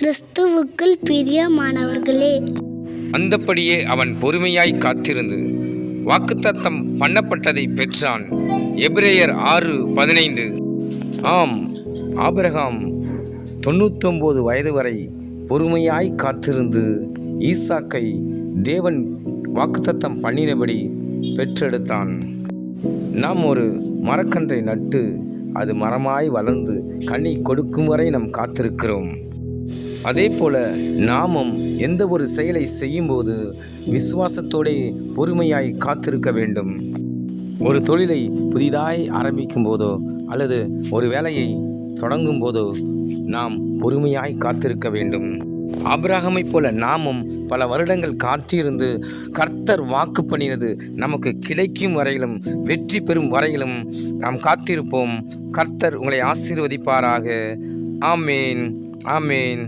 கிறிஸ்துவுக்குள் பிரியமானவர்களே. அந்தப்படியே அவன் பொறுமையாய் காத்திருந்து வாக்குத்தத்தம் பண்ணப்பட்டதை பெற்றான். எபிரேயர் ஆறு பதினைந்து. ஆம் ஆபிரகாம் தொண்ணூத்தொம்பது வயது வரை பொறுமையாய் காத்திருந்து ஈசாக்கை தேவன் வாக்குத்தத்தம் பண்ணினபடி பெற்றெடுத்தான். நாம் ஒரு மரக்கன்றை நட்டு அது மரமாய் வளர்ந்து கண்ணி கொடுக்கும் வரை நாம் காத்திருக்கிறோம். அதே போல நாமும் எந்த ஒரு செயலை செய்யும்போது விசுவாசத்தோடே பொறுமையாய் காத்திருக்க வேண்டும். ஒரு தொழிலை புதிதாய் ஆரம்பிக்கும் போதோ அல்லது ஒரு வேலையை தொடங்கும் போதோ நாம் பொறுமையாய் காத்திருக்க வேண்டும். ஆபிரகாமைப் போல நாமும் பல வருடங்கள் காத்திருந்து கர்த்தர் வாக்கு பண்ணினது நமக்கு கிடைக்கும் வரையிலும் வெற்றி பெறும் வரையிலும் நாம் காத்திருப்போம். கர்த்தர் உங்களை ஆசீர்வதிப்பாராக. ஆமேன். ஆமேன்.